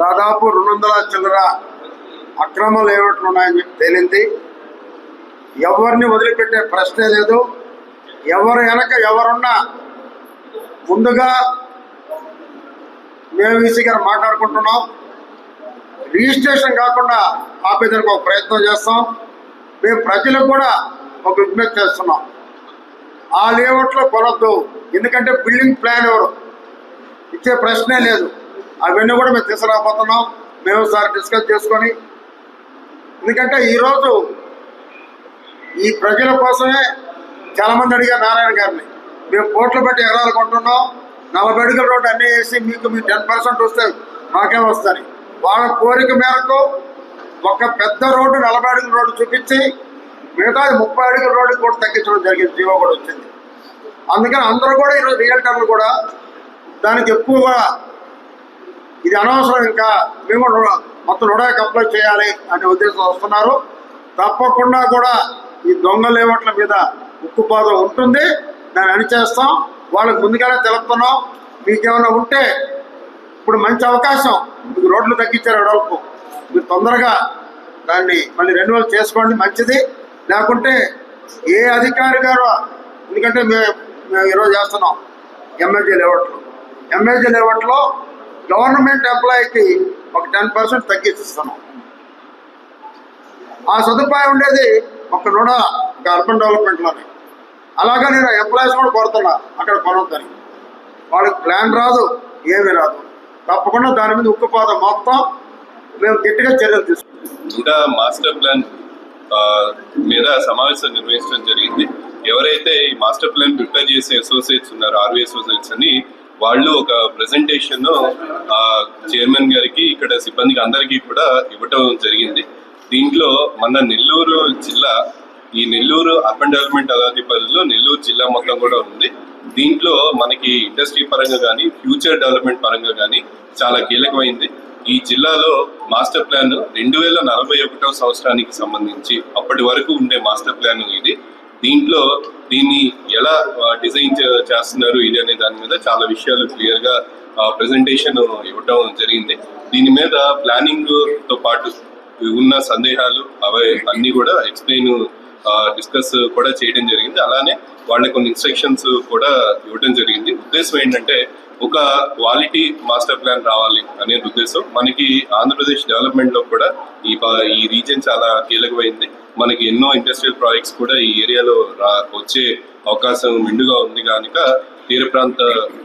దాదాపు రెండు వందల చిల్లర అక్రమాలు లేఅవుట్లు చెప్పి తేలింది. ఎవరిని వదిలిపెట్టే ప్రశ్నే లేదు. ఎవరు వెనక ఎవరున్నా ముందుగా మేము గారు మాట్లాడుకుంటున్నాం. రిజిస్ట్రేషన్ కాకుండా ఆపేదానికి ఒక ప్రయత్నం చేస్తాం. మేము ప్రజలకు కూడా ఒక విజ్ఞప్తి చేస్తున్నాం. ఆ లేఅవుట్లో కొనొద్దు. ఎందుకంటే బిల్డింగ్ ప్లాన్ ఎవరు? ఇచ్చే ప్రశ్నే లేదు. అవన్నీ కూడా మేము తీసుకురాబోతున్నాం. మేము సార్ డిస్కస్ చేసుకొని. ఎందుకంటే ఈరోజు ఈ ప్రజల కోసమే చాలామంది అడిగారు నారాయణ గారిని. మేము కోట్లు పెట్టి ఎకరాలు కొంటున్నాం. నలభై అడుగుల రోడ్డు అన్నీ వేసి మీకు మీ టెన్ పర్సెంట్ వస్తే మాకేం వస్తుంది? వాళ్ళ కోరిక మేరకు ఒక పెద్ద రోడ్డు నలభై అడుగుల రోడ్డు చూపించి మిగతా ముప్పై అడుగుల రోడ్డు కూడా తగ్గించడం జరిగింది. జీవో కూడా వచ్చింది. అందుకని అందరూ కూడా ఈరోజు రియల్టర్లు కూడా దానికి ఎక్కువగా ఇది అనవసరం ఇంకా మేము కూడా మొత్తం రుణాకి అప్లై చేయాలి అనే ఉద్దేశం వస్తున్నారు. తప్పకుండా కూడా ఈ దొంగ లేవట్ల మీద ఉక్కుపాదం ఉంటుంది. దాన్ని అణిచేస్తాం. వాళ్ళకి ముందుగానే తెలుపుతున్నాం. మీకేమైనా ఉంటే ఇప్పుడు మంచి అవకాశం. మీకు రోడ్లు తగ్గించారు అడవులకు. మీరు తొందరగా దాన్ని మళ్ళీ రెన్యువల్ చేసుకోండి. మంచిది. లేకుంటే ఏ అధికారి గారు ఎందుకంటే మేము మేము ఈరోజు చేస్తున్నాం ఎంఏజీ లేఅవుట్లో ఎంఏజీ లేవట్లో గవర్నమెంట్ ఎంప్లాయీకి ఒక టెన్ పర్సెంట్ తగ్గిస్తున్నాం ఆ సదుపాయం ఉండేది ఒక రుణ ఒక అర్బన్ డెవలప్మెంట్లోనే. అలాగే నేను ఎంప్లాయీస్ కూడా కోరుతున్నా అక్కడ కొనొద్దని. వాళ్ళకి ప్లాన్ రాదు ఏమీ రాదు. తప్పకుండా దాని మీద ఉక్కుపాదం మొత్తం మేము గట్టిగా చర్యలు తీసుకుంటాం. ఇంకా మాస్టర్ ప్లాన్ మీద సమావేశం నిర్వహించడం జరిగింది. ఎవరైతే ఈ మాస్టర్ ప్లాన్ ప్రిపేర్ చేసే అసోసియేట్స్ ఉన్నారో ఆర్వీ అసోసియేట్స్ అని వాళ్ళు ఒక ప్రజెంటేషన్ చైర్మన్ గారికి ఇక్కడ సిబ్బందికి అందరికీ కూడా ఇవ్వటం జరిగింది. దీంట్లో మన నెల్లూరు జిల్లా ఈ నెల్లూరు అర్బన్ డెవలప్మెంట్ అథారిటీ పరిధిలో నెల్లూరు జిల్లా మొత్తం కూడా ఉంది. దీంట్లో మనకి ఇండస్ట్రీ పరంగా కానీ ఫ్యూచర్ డెవలప్మెంట్ పరంగా కానీ చాలా కీలకమైంది. ఈ జిల్లాలో మాస్టర్ ప్లాన్ రెండు వేల నలభై ఒకటో సంవత్సరానికి సంబంధించి అప్పటి వరకు ఉండే మాస్టర్ ప్లాన్ ఇది. దీంట్లో దీన్ని ఎలా డిజైన్ చేస్తున్నారు ఇది అనే దాని మీద చాలా విషయాలు క్లియర్గా ప్రెజెంటేషన్ ఇవ్వటం జరిగింది. దీని మీద ప్లానింగ్తో పాటు ఉన్న సందేహాలు అవి అన్ని కూడా ఎక్స్ప్లెయిన్ డిస్కస్ కూడా చేయడం జరిగింది. అలానే వాళ్ళకి కొన్ని ఇన్స్ట్రక్షన్స్ కూడా ఇవ్వడం జరిగింది. ఉద్దేశం ఏంటంటే ఒక క్వాలిటీ మాస్టర్ ప్లాన్ రావాలి. అనే ఉద్దేశం. మనకి ఆంధ్రప్రదేశ్ డెవలప్మెంట్లో కూడా ఈ ప- ఈ రీజియన్ చాలా కీలకమైంది. మనకి ఎన్నో ఇండస్ట్రియల్ ప్రాజెక్ట్స్ కూడా ఈ ఏరియాలో రా- వచ్చే అవకాశం మెండుగా ఉంది కనుక తీర ప్రాంత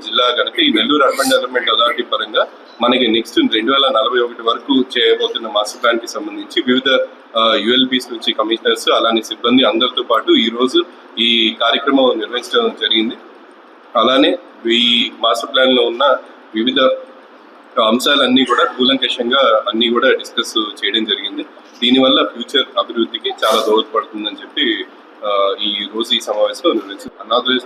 జిల్లా కనుక ఈ నెల్లూరు అర్బన్ డెవలప్మెంట్ అథారిటీ పరంగా మనకి నెక్స్ట్ రెండు వేల నలభై ఒకటి వరకు చేయబోతున్న మాస్టర్ ప్లాన్కి సంబంధించి వివిధ యుఎల్బీస్ నుంచి కమిషనర్స్ అలానే సిబ్బంది అందరితో పాటు ఈ రోజు ఈ కార్యక్రమం నిర్వహించడం జరిగింది. అలానే ఈ మాస్టర్ ప్లాన్లో ఉన్న వివిధ అంశాలన్నీ కూడా కూలంకషంగా అన్ని కూడా డిస్కస్ చేయడం జరిగింది. దీనివల్ల ఫ్యూచర్ అభివృద్ధికి చాలా దోహదపడుతుందని చెప్పి ఈ రోజు ఈ సమావేశంలో నిర్వహించింది అనాథరైజ్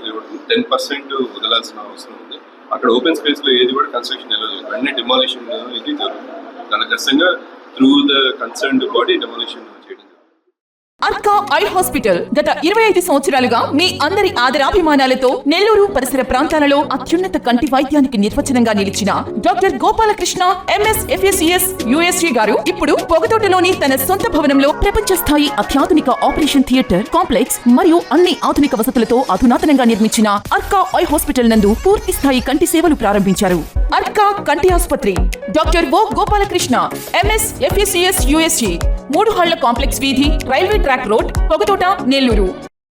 టెన్ పర్సెంట్ వదలాల్సిన అవసరం ఉంది. అక్కడ ఓపెన్ స్పేస్లో ఏది కూడా కన్స్ట్రక్షన్ ఎలా లేదు అన్ని డిమాలిషన్ ఇది జరుగుతుంది. దాని ఖచ్చితంగా through the concerned body demolition Arka eye hospital గత ఇరవై ఐదు సంవత్సరాలుగా మీ అందరి ఆదరాభిమానాలతో నెల్లూరు పరిసర ప్రాంతాలలో అత్యున్నత కంటి వైద్యానికి నిర్వచనంగా నిలిచిన doctor Gopalakrishna MS FSCS USG గారు ఇప్పుడు పొగతోటలోని తన సొంత భవనంలో ప్రపంచ స్థాయి అత్యాధునిక ఆపరేషన్ థియేటర్ కాంప్లెక్స్ మరియు అన్ని ఆధునిక వసతులతో అధునాతనంగా నిర్మించిన అర్కా ఐ హాస్పిటల్ నందు పూర్తి స్థాయి కంటి సేవలు ప్రారంభించారు. అర్కా కంటి ఆసుపత్రి doctor O Gopalakrishna MS FSCS USG మూడు హళ్ళ కాంప్లెక్స్ వీధి railway track road Pogathota Nellore.